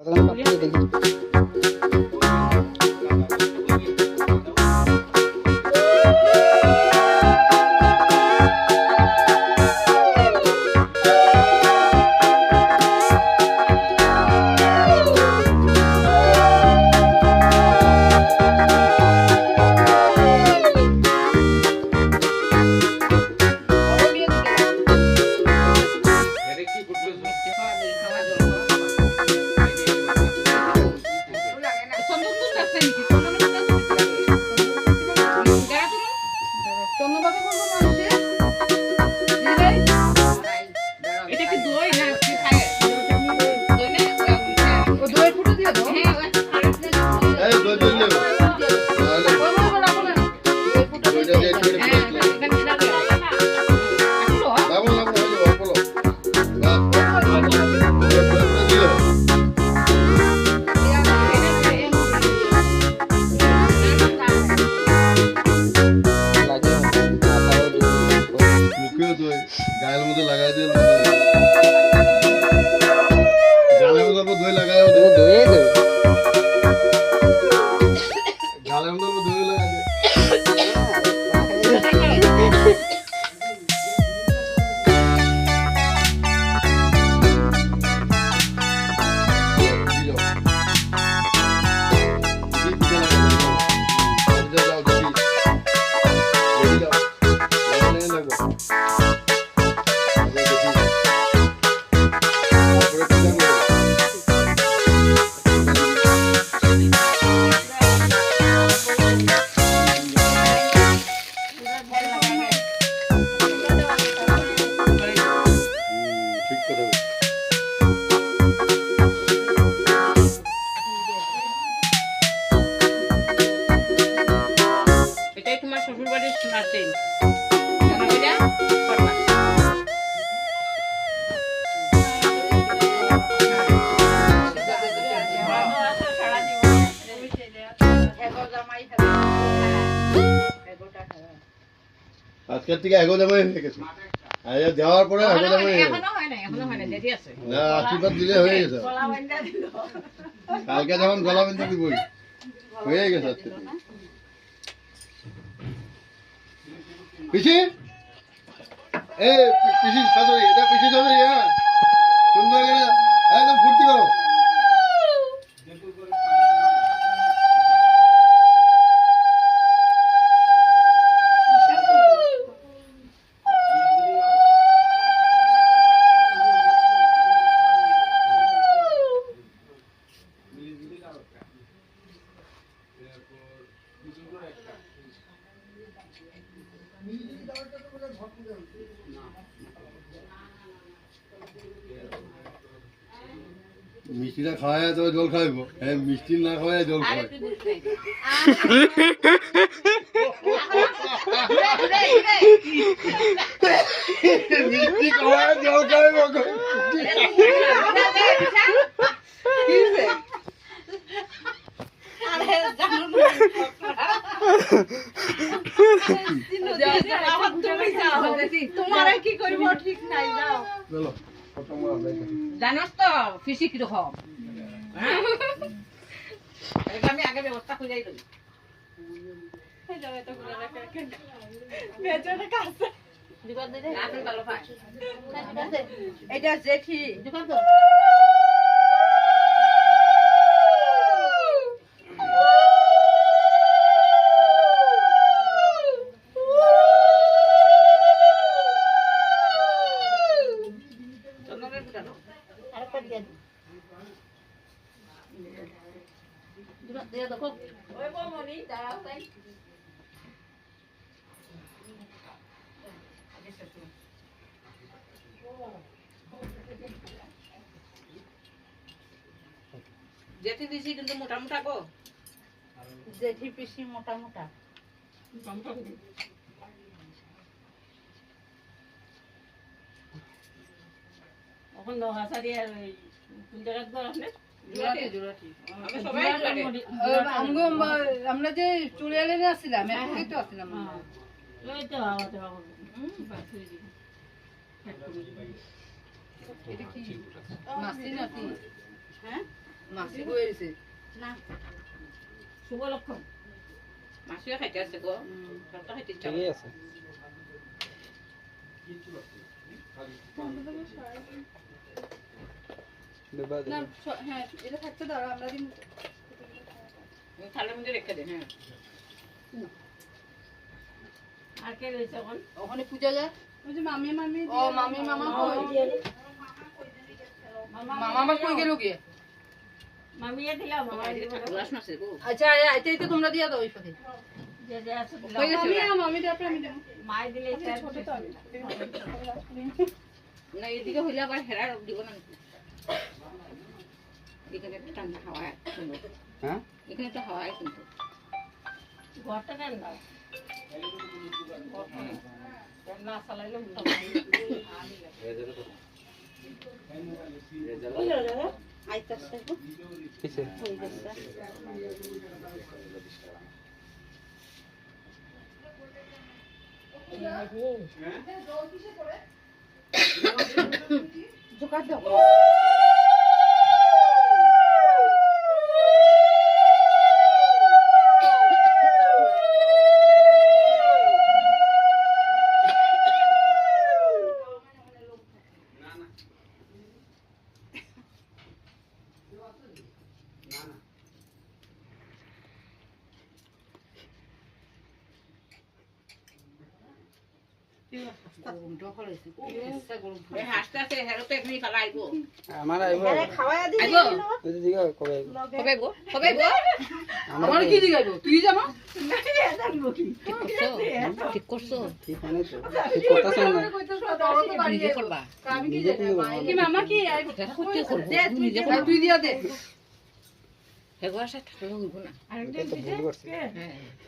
এটা এটাই তোমার শ্বশুর বাড়ির আজকের থেকে এগো জামাই হয়ে গেছে। দেওয়ার পরে এগো জামাই হয়ে গেছে না আশীর্বাদ দিলে হয়ে গেছে। কালকে যখন গলা বেঁধে দিবই হয়ে গেছে আজকে। পিসি? এ পিছি পিসি চৌধুরী এটা পিসি চৌধুরী হ্যাঁ। সুন্দর একদম ফুর্তি করো। মিষ্টিটা খাওয়ায় তো জল খাওয়াইব হ্যাঁ মিষ্টি না খাওয়ায় জল খাওয়াই মিষ্টি খাওয়ায় জল খাওয়াইব তোমার কি করব ঠিক নাই যাও চলো প্রথম আমরা খাই। জানোস তো ফিসি কীরকম হ্যাঁ? এটা আমি আগে ব্যবস্থা করে আপনি ভালো এটা জেঠি চন্দনের ফুটানো ওই বমনি দাঁড়াও তাই দিছি কিন্তু মোটা মোটা গো। জেঠি পিসি মোটা মোটা এখন কোন জায়গায় ঘর আপনার জোড়াটি আমরা যে চুড়িয়ালে আসছিলাম একই তো আসছিলাম ওই তো এটা কি? মাসি নাকি? হ্যাঁ? মাসি কইছে না। শুভ লক্ষণ মাছুৱে খাইতে আছে গো খাইতে ইচ্ছা আছে। না হ্যাঁ এটা থাকতে দাও আমরা দিন আমি মধ্যে রেখে দিন হ্যাঁ আর কে রয়েছে এখন? ওখানে পূজা যায়। ওই যে মামি মামি ও মামি মামা কই? দে। মামা আবার কই গেল কি মামিয়ে দিলাম মামা এদিকে ঠাকুর আসন আছে গো। আচ্ছা আয় আইতে আইতে তোমরা দিয়া দাও ওই সাথে যে যে আছে দিলাম। হয়ে গেছে ওরা? মামি তারপরে আমি দেব। মাই দিলে ছোট তো না এদিকে হইলে আবার হেরা দিব না। নাকি? এখানে একটা ঠান্ডা হাওয়া সুন্দর। হ্যাঁ? এখানে তো হাওয়া কিন্তু। ঘরটা ঠান্ডা না চালাইলে জোগাড় দাও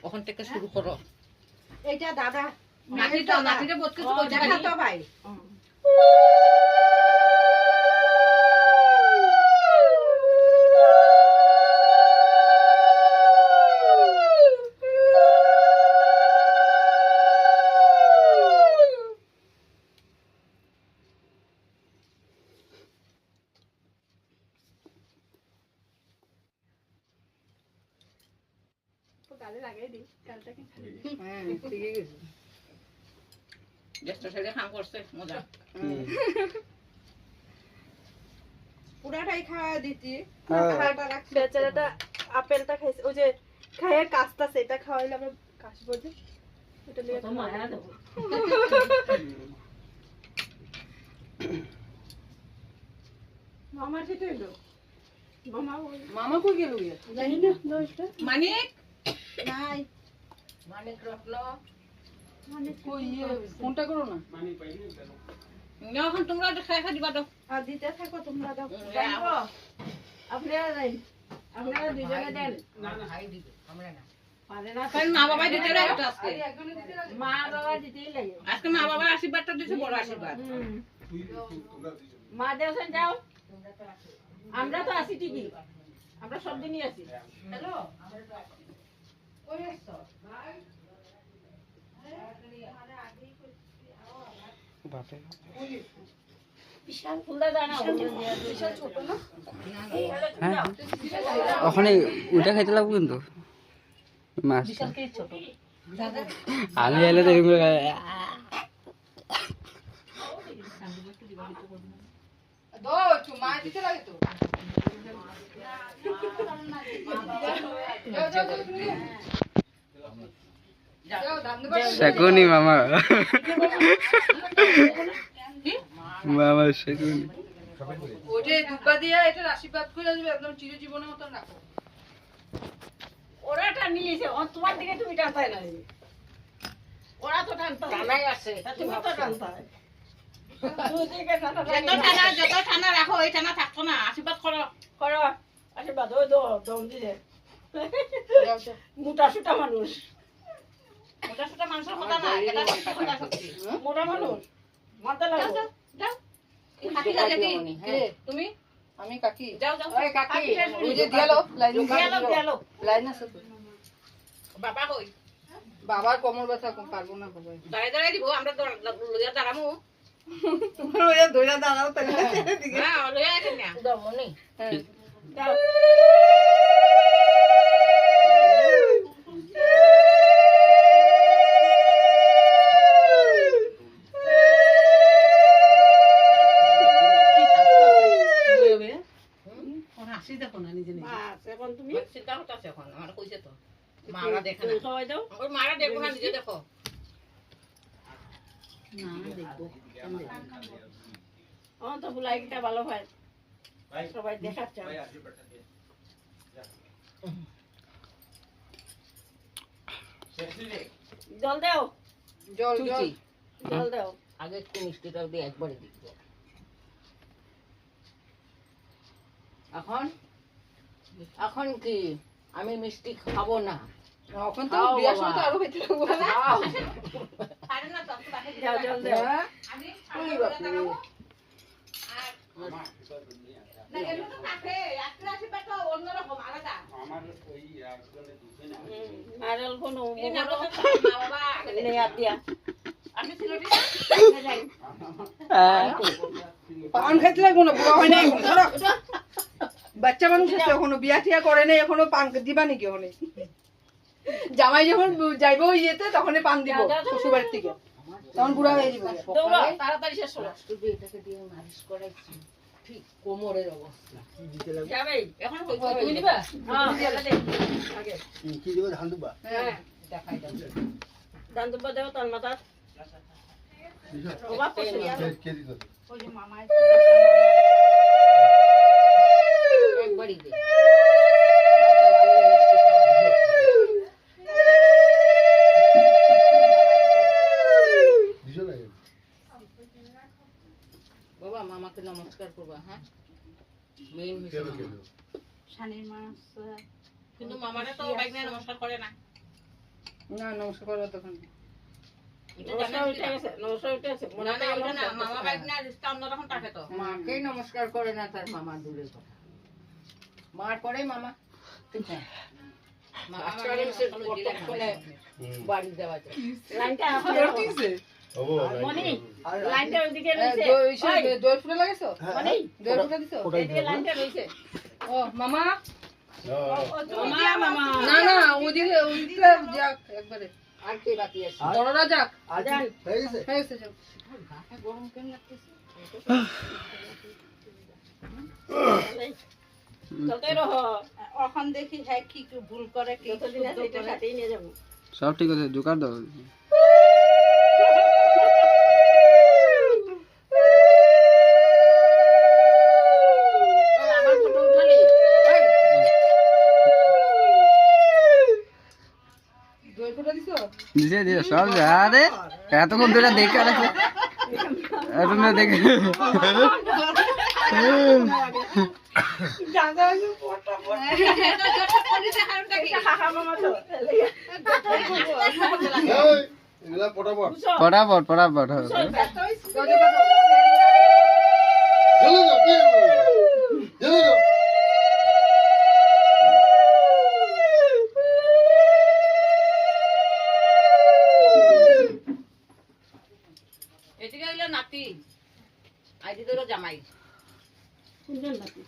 ওখান থেকে শুরু করো এটা দাদা নাতিটা নাতিটা বোধ কিছু করতে দেখা তো ভাই। হ্যাঁ ঠিকই গেছে। জ্যেষ্ঠ খাম করছে মজা পুরাটাই খাওয়া দিতি। হ্যাঁ। বেচারাটা আপেলটা খাইছে। ওই যে খাইয়ে কাশতাছে এটা খাওয়াইলে আমরা কাশবো যে এটা লিয়ে তো মায়া দেবো। মামা যেতে হইল? মামা মামা কই গেল জানি না। দশটা। মানিক? নাই। মানিক রত্ন? ফোনটা করো না। এখন তোমরা খাই খাই দিবা তো আর দিতে থাকো তোমরা দাও। আপনারা দেন। আপনারা দুজনে দেন। পারে না কারণ মা বাবা দিতে আজকে। মা বাবা দিতেই লাগে। আজকে মা বাবার আশীর্বাদটা দিচ্ছে বড় আশীর্বাদ। মা দেওছেন যাও। আমরা তো আছি ঠিকই। আমরা সব দিনই আছি। হ্যালো? বাপে বিশাল ফুলদা জানা বিশাল ছোট না হ্যাঁ ওখানে ওইটা খাইতে লাগবো কিন্তু। মাছটা আমি এলে লাগে তো যাও, যাও, যাও, তুমি। যাও, দাম দেবার শকুনি মামা। মামা শকুনি। ওইটা দুব্বা দিয়া এটার আশীর্বাদ করে যাবে একদম চিরজীবনের মতন রাখো। ওরা টানিয়েছে ও তোমার দিকে তুমি টানতাই না ওরা তো টানতা টানাই আছে। তুমি তো টানতা যত টানা যত টানা রাখো এই টানা থাকতো না। আশীর্বাদ করো। করো আশীর্বাদ। ওই দো দম যাও। মোটা সুটা মানুষ। মোটা সোটা মানুষের কথা না এটা কথা সত্যি। মোটা মানুষ? মাথা লাগো কাকি লাগে তুমি? আমি কাকি। যাও যাও। ওই কাকি ওই যে দিয়ালো লাইন দিয়ালো। দিয়ালো লাইন আছে বাবা কই? বাবার কোমর ব্যথা পারব না বাবা। দাঁড়াই দাঁড়াই দিব আমরা লইয়া দাঁড়ামু। তোমরা ওই দইরা দাঁড়াও তাহলে হ্যাঁ। লইয়া না। যাও ওর হাসি দেখো না নিজে নিজে মাছ এখন তুমি করতেছে এখন আমার কইছে তো। মারা দেখে না। খাওয়াই দাও। ওর মারা দেখব না নিজে দেখো। না দেখব আমার তো ভালো হয়। সবাই দেখাচ্ছে জল দাও। জল জল। জল দাও। আগে একটু মিষ্টিটা দিয়ে একবারে এখন? এখন কি? আমি মিষ্টি খাব না। এখন তো বিয়ার সময় তো আরও খেতে লাগবো আর দিয়া। পান খাইতে লাগবো না বুড়া হয় নাই ধরো। বাচ্চা মানুষ আছে এখনও বিয়া টিয়া করে নাই এখনও পান দিবা নাকি ওখানে জামাই যখন যাইবো ইয়েতে তখনই পান দিব শ্বশুর বাড়ির থেকে। তখন বুড়া হয়ে যাবে। তাড়াতাড়ি শেষ করো এটাকে দিয়ে মালিশ করাইছি। ঠিক কোমরের অবস্থা। যাবে এখন তুমি দিবা হ্যাঁ আগে। কি দেবো? ধান দুবা হ্যাঁ। দেখাই দাও। দুব্বা দেও তার মাথা। কে দিত ওই যে একবারই বাবা মামাকে নমস্কার করবা হ্যাঁ? মেইন শানির মাছ কিন্তু মামারে তো বাইক নিয়ে নমস্কার করে না। না নমস্কার করো তখন। এটা নমস্কার জানেন উঠে গেছে নমস্কার উঠে গেছে না না ওটা না মামা বাইক না থাকে তো। মাকেই নমস্কার করে না তার মামা দূরের কথা। মার করে মামা বাড়ি দেওয়া যায়। লাইনটা মনি মনি মামা? না না ওদিকে ওদিকে যাক একবারে। আর কে বাকি আছে? বড়রা যাক। হয়ে গেছে? হয়ে গেছে যাও গরম কেন লাগতেছে? চলতে রহ এখন দেখি হ্যাঁ কি কি ভুল করে কি যতদিন সাথেই নিয়ে যাব। সব ঠিক আছে জোগাড় দাও। দিছো? দিছে দিছে সব আরে এতক্ষণ ধরে দেখে আছে দেখে পটাপট হইল নাতি। আইদি তোর জামাই। কোনজন নাকি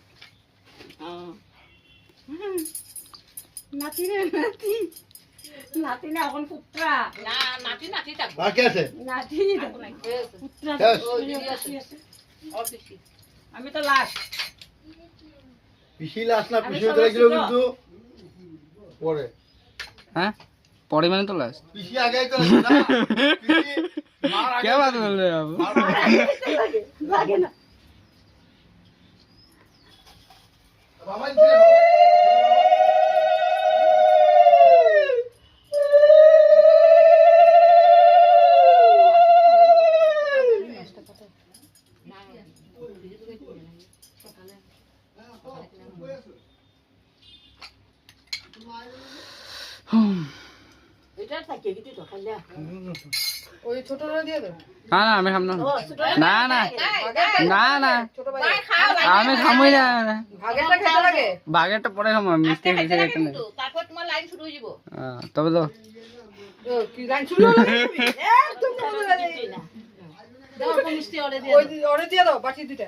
নাতি রে নাতি। নাতি না এখন পুত্রা। না নাতি নাতি থাকব বাকি আছে? নাতি। পুত্রা পিসি আমি তো লাস্ট পিসি লাস না পিসি কিন্তু পরে। হ্যাঁ? পরে মানে তো লাস্ট পিসি আগে তো না? পিসি মার আগে কে বাত বল লাগে না। Avengers. না না আমি খাম না। না না। না না আমি খামই না খেতে লাগে? বাগেরটা পরে খাম মিষ্টি মিষ্টি খেতে না তারপর তোমার লাইন শুরু যাব। তবে তো ওরে দিয়ে দাও বাটি দুইটা।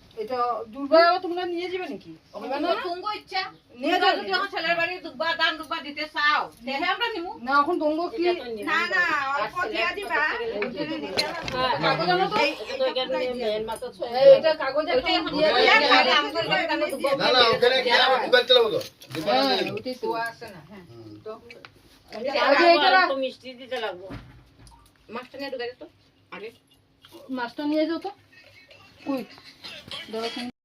এটা আবার তোমরা নিয়ে যাবে নাকি? তুঙ্গ ইচ্ছা? নিয়ে যাবে যদি আমার ছেলের বাড়ি দুব্বা দান দুব্বা দিতে চাও তেহে আমরা নিমু। না এখন তোমরা কি? না না অল্প দিয়া দিবা। কাগজ আনো তো হ্যাঁ। এটা কাগজ একটা দিয়ে না না ওখানে আমার তো। আছে না হ্যাঁ। এটা মিষ্টি দিতে লাগবো। মাছটা নিয়ে ঢুকাই তো। আগে। মাছটা নিয়ে যাও তো। কুইক ধরো